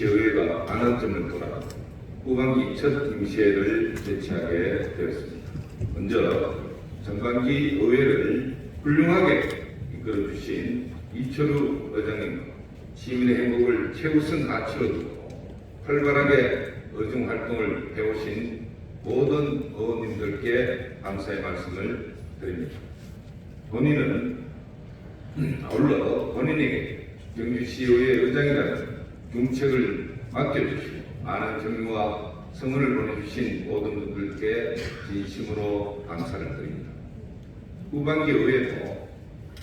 시의회가 반환점을 돌아 후반기 첫 임시회를 개최하게 되었습니다. 먼저 전반기 의회를 훌륭하게 이끌어주신 이철우 의장님 시민의 행복을 최우선 가치로 두고 활발하게 의정 활동을 해오신 모든 의원님들께 감사의 말씀을 드립니다. 본인은 아울러 본인에게 경주시의회 의장이라는 중책을 맡겨주시고 많은 정의와 성원을 보내주신 모든 분들께 진심으로 감사를 드립니다. 후반기 의회도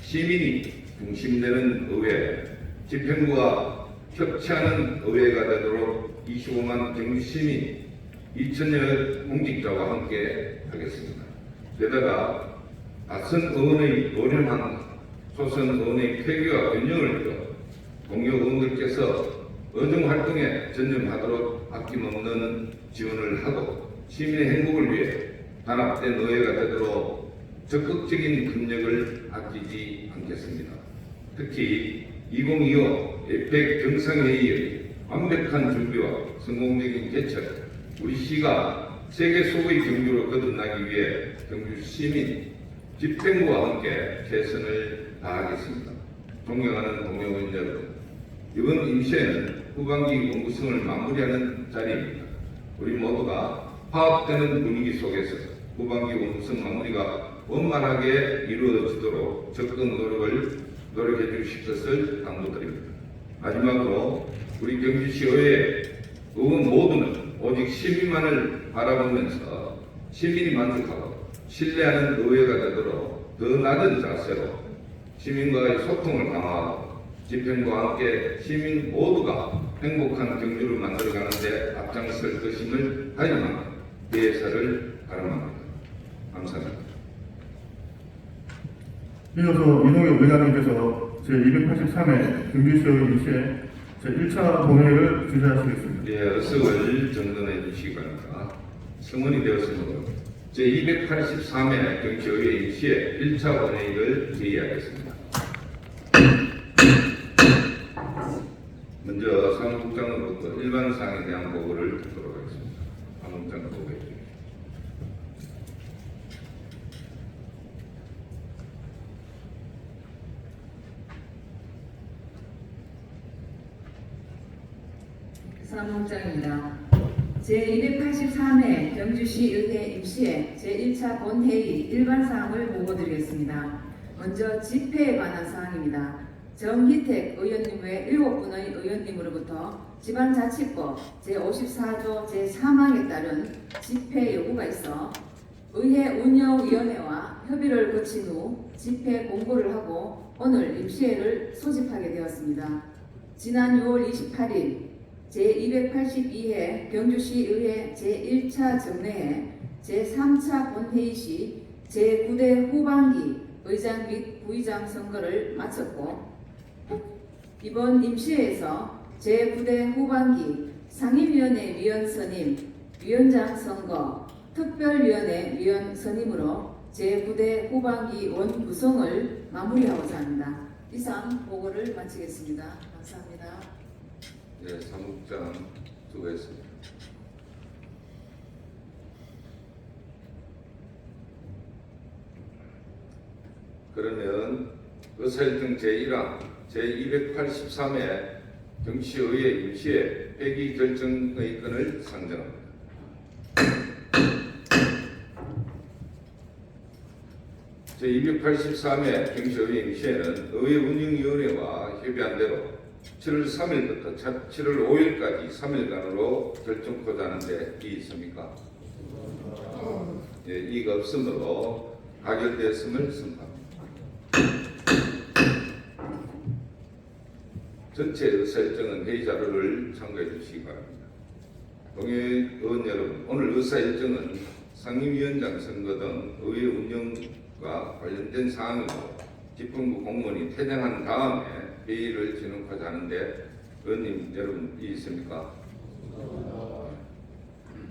시민이 중심되는 의회, 집행부와 협치하는 의회가 되도록 25만 경주 시민 2천여 공직자와 함께 하겠습니다. 게다가 낯선 의원의 노련함, 초선 의원의 폐기와 변형을 위해 동료 의원들께서 의정 활동에 전념하도록 아낌없는 지원을 하고 시민의 행복을 위해 단합된 의회가 되도록 적극적인 협력을 아끼지 않겠습니다. 특히 2025 에펙 정상회의의 완벽한 준비와 성공적인 개최, 우리 시가 세계 속의 경주로 거듭나기 위해 경주 시민 집행부와 함께 최선을 다하겠습니다. 존경하는 동료 의원 여러분, 이번 임시회는 후반기 공구성을 마무리하는 자리입니다. 우리 모두가 파악되는 분위기 속에서 후반기 공구성 마무리가 원만하게 이루어지도록 적극 노력을 노력해 주실 것을 당부드립니다. 마지막으로 우리 경주시의회 의원 모두는 오직 시민만을 바라보면서 시민이 만족하고 신뢰하는 의회가 되도록 더 낮은 자세로 시민과의 소통을 강화하고 집행과 함께 시민 모두가 행복한 경주를 만들어가는 데 앞장설 것임을 다짐하며 대사를 가름합니다. 감사합니다. 이어서 이동엽 의장님께서 제283회 경주시의 임시회 제1차 본회의를 주재하시겠습니다. 예, 어석을 정돈해 주시기 바랍니다. 성원이 되었으므로 제283회 경치의회 임시회 1차 본회의를 제의하겠습니다. 먼저 사무국장으로부터 일반 사항에 대한 보고를 듣도록 하겠습니다. 사무국장 보고해 주십시오. 사무국장입니다. 제283회 경주시 의회 임시회 제1차 본회의 일반 사항을 보고드리겠습니다. 먼저 집회에 관한 사항입니다. 정희택 의원님 외 7분의 의원님으로부터 지방자치법 제54조 제3항에 따른 집회 요구가 있어 의회 운영위원회와 협의를 거친 후 집회 공고를 하고 오늘 임시회를 소집하게 되었습니다. 지난 6월 28일 제282회 경주시의회 제1차 정례회 제3차 본회의 시 제9대 후반기 의장 및 부의장 선거를 마쳤고 이번 임시회에서 제9대 후반기 상임위원회 위원 선임, 위원장 선거, 특별위원회 위원 선임으로 제9대 후반기 원 구성을 마무리하고자 합니다. 이상 보고를 마치겠습니다. 감사합니다. 네, 사무국장 수고했습니다. 그러면 의사일정 제1항 제283회 경치의회 임시회 폐기 결정의 건을 상정합니다. 제283회 경치의회 임시회는 의회 운영위원회와 협의한 대로 7월 3일부터 7월 5일까지 3일간으로 결정코자 하는데 이 있습니까? 예, 이가 없으므로 가결되었음을 선포합니다. 전체 의사일정은 회의 자료를 참고해 주시기 바랍니다. 동해 의원 여러분, 오늘 의사일정은 상임위원장 선거 등 의회 운영과 관련된 사항으로 집행부 공무원이 퇴장한 다음에 회의를 진행하자 하는데 의원님 여러분 이 있습니까?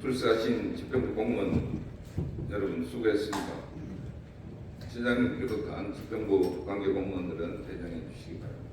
출석하신 집행부 공무원 여러분 수고했습니다. 시장님 비롯한 집행부 관계 공무원들은 퇴장해 주시기 바랍니다.